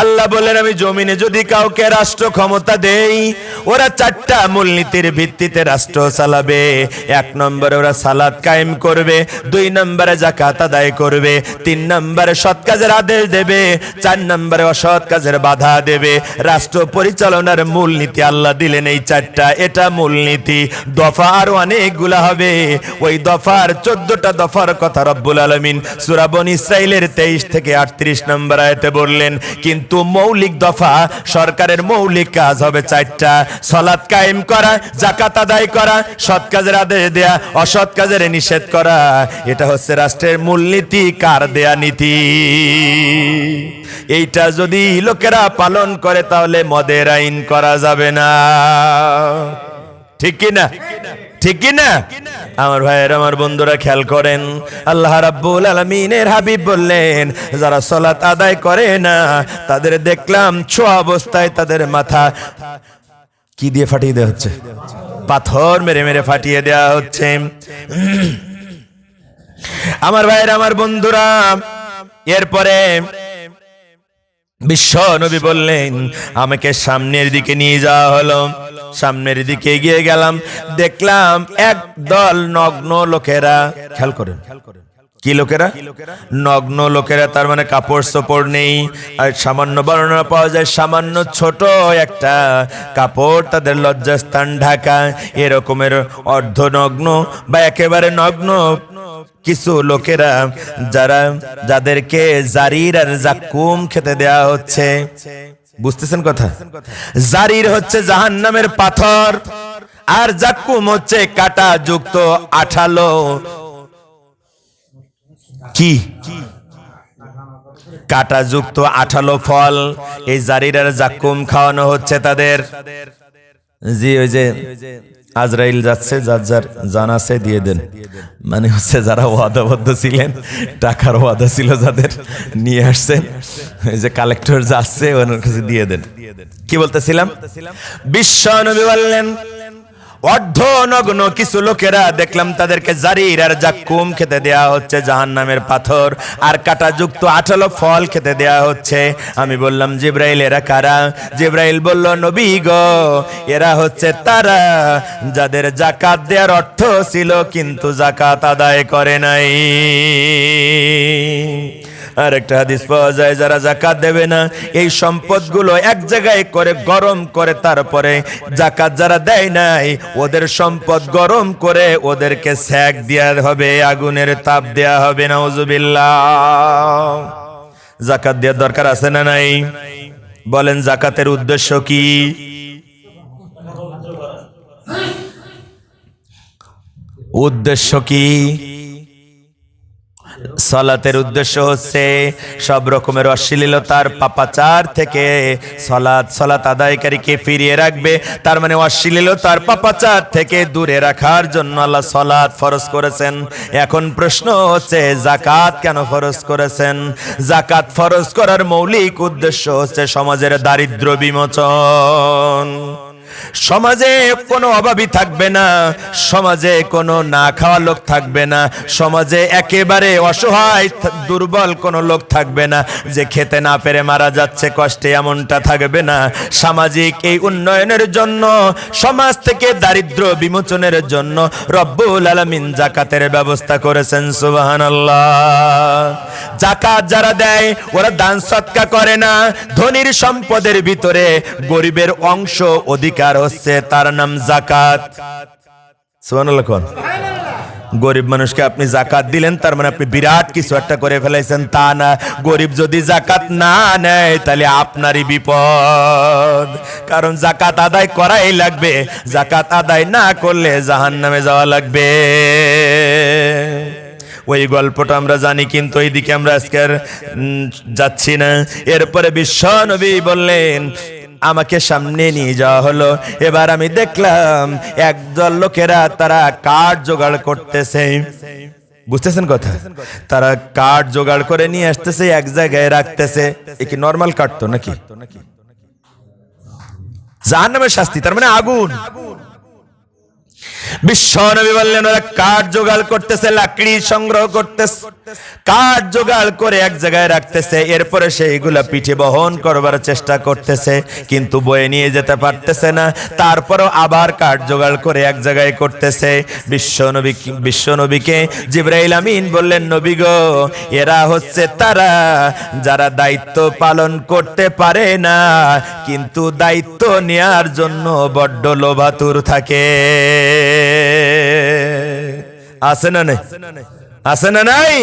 আল্লাহ বলেন, আমি জমিনে যদি কাউকে রাষ্ট্র ক্ষমতা দেই, ওরা চারটা মূলনীতির ভিত্তিতে রাষ্ট্র চালাবে। এক নম্বরে ওরা সালাদ কায়েম করবে, দুই নম্বরে জাকাত আদায় করবে, তিন নম্বরে সৎ কাজের আদেশ দেবে, চার নম্বরে অসৎ কাজের বাধা দেবে। রাষ্ট্র পরিচালনার মূলনীতি আল্লাহ দিলেন এই চারটা। এটা মূলনীতি। দফা আরও অনেকগুলা হবে। ওই দফার চোদ্দটা দফার কথা রব্বুল আলমিন সুরাবন ইসরায়েলের তেইশ থেকে আটত্রিশ নম্বর আয়তে বললেন কিন্তু মৌলিক দফা, সরকারের মৌলিক কাজ হবে চারটা। সলাৎ কায়েম করা জাকাত আদায় করা, সৎ কাজের আদেশ দেয়া, অসৎ কাজের নিষেধ করা। এটা হচ্ছে রাষ্ট্রের মূলনীতি, কার দেয়া নীতি। এইটা যদি লোকেরা পালন করে, তাহলে মদের আইন করা যাবে না। ঠিক কি না ঠিক কি না? আমার ভাইয়ের, আমার বন্ধুরা খেয়াল করেন। আল্লাহ রাব্বুল আলামিনের হাবিব বললেন, যারা সলাত আদায় করে না, তাদের দেখলাম ছোয়া অবস্থায় তাদের মাথা কি দিয়ে ফাটিয়ে দেওয়া হচ্ছে? পাথর মেরে মেরে ফাটিয়ে দেওয়া হচ্ছে। আমার ভাইয়ের, আমার বন্ধুরা, এরপরে বিশ্ব নবী বললেন, আমাকে সামনের দিকে নিয়ে যাওয়া হলো। সামনের দিকে এগিয়ে গেলাম, দেখলাম এক দল নগ্ন লোকেরা। খেয়াল করেন। কি লোকেরা? নগ্ন লোকেরা, তার মানে কাপড় চোপড় নেই। আর সামান্য বর্ণনা পাওয়া যায়, সামান্য ছোট একটা কাপড়, তাদের লজ্জাস্থান ঢাকা। এরকমের অর্ধনগ্ন বা একেবারে নগ্ন কিছু লোকেরা যারা, যাদেরকে জারির আর জাকুম খেতে দেয়া হচ্ছে। বুঝতেছেন কথা? জারির হচ্ছে জাহান নামের পাথর আর জাকুম হচ্ছে কাটা যুক্ত আঠালো। কি? কাটা যুক্ত আঠালো ফল এই জারির আর জাকুম খাওয়ানো হচ্ছে তাদের। জি, ওই যে আজরাইল যাচ্ছে, যার যার জানা আছে দিয়ে দেন। মানে হচ্ছে যারা ওয়াদাবদ্ধ ছিলেন, টাকার ওয়াদা ছিল যাদের, নিয়ে আসছেন যে কালেক্টর যাচ্ছে, ওনার কাছে দিয়ে দেন। কি বলতেছিলাম? বিশ্ব নবী বললেন অর্ধনগ্ন কিছু লোকেরা দেখলাম তাদেরকে জারির আর জাক্কুম খেতে দেয়া হচ্ছে জাহান নামের পাথর। আর কাটা যুক্ত আঠালো ফল খেতে দেয়া হচ্ছে। আমি বললাম, জিব্রাইল, এরা কারা? জিব্রাইল বলল, নবী গো, এরা হচ্ছে তারা, যাদের জাকাত দেওয়ার অর্থ ছিল, কিন্তু জাকাত আদায় করে নাই। আর একটা হাদিস পাওয়া যায়, যারা জাকাত দেবে না, এই সম্পদগুলো এক জায়গায় করে গরম করে তারপরে জাকাত যারা দেয় নাই, ওদের সম্পদ গরম করে ওদেরকে স্যাক দেওয়া হবে, আগুনের তাপ দেয়া হবে না জাকাত দেওয়ার দরকার আছে না নাই? বলেন জাকাতের উদ্দেশ্য কি? উদ্দেশ্য কি? সলাতের উদ্দেশ্য হচ্ছে সব রকমের অশ্লীলতার পাপাচার থেকে সলাৎ সলাত আদায়কারীকে ফিরিয়ে রাখবে। তার মানে অশ্লীলতার পাপাচার থেকে দূরে রাখার জন্য আল্লাহ সলাৎ ফরজ করেছেন। এখন প্রশ্ন হচ্ছে জাকাত কেন ফরজ করেছেন? জাকাত ফরজ করার মৌলিক উদ্দেশ্য হচ্ছে সমাজের দারিদ্র বিমোচন। সমাজে কোনো অভাবী থাকবে না, সমাজে কোনো না খাওয়া লোক থাকবে না, সমাজে একেবারে অসহায় দুর্বল কোনো লোক থাকবে না, যে খেতে না পেরে মারা যাচ্ছে কষ্টে এমনটা থাকবে না। সামাজিক এই উন্নয়নের জন্য, সমাজ থেকে দারিদ্র বিমোচনের জন্য রব্বুল আলমিন জাকাতের ব্যবস্থা করেছেন সুবাহান জাকাত যারা দেয়, ওরা দান সৎকা করে না, ধনির সম্পদের ভিতরে গরিবের অংশ অধিকার হচ্ছে তার নাম জাকাত। গরিব মানুষকে আপনি জাকাত দিলেন তার মানে আপনি বিরাট কিছু একটা করে ফেলাইছেন তা না। গরিব যদি জাকাত না নেয় তাহলে আপনারই বিপদ। কারণ জাকাত আদায় করাই লাগবে জাকাত আদায় না করলে জাহান নামে যাওয়া লাগবে। ওই গল্পটা আমরা জানি কিন্তু এইদিকে আমরা আজকে উম, যাচ্ছি না। এরপরে বিশ্ব নবী বললেন আমাকে সামনে নিয়ে যাওয়া হলো। এবার আমি দেখলাম একদল লোকেরা তারা কাঠ জোগাড় করতেছে। বুঝতেছেন কথা? তারা কাঠ জোগাড় করে নিয়ে আসতেছে, এক জায়গায় রাখতেছে। এ কি নর্মাল কাঠ তো নাকি? জাহান্নামের শাস্তি, তার মানে আগুন। বিশ্ব নবী বললেন, ওরা কাঠ জোগাড় করতেছে, লাকড়ি সংগ্রহ করতেছে। কাঠ জোগাড় করে এক জায়গায় রাখতেছে, এরপরে সেইগুলা পিঠে বহন করবার চেষ্টা করতেছে, কিন্তু বয়ে নিয়ে যেতে পারতেছে না। তারপরও আবার কাঠ জোগাড় করে এক জায়গায় করতেছে। বিশ্ব নবী বিশ্ব জিব্রাইল আমিন বললেন, নবী গো, এরা হচ্ছে তারা, যারা দায়িত্ব পালন করতে পারে না, কিন্তু দায়িত্ব নেয়ার জন্য বড্ড লোভাতুর থাকে। আছে না নাই? আছে না নাই?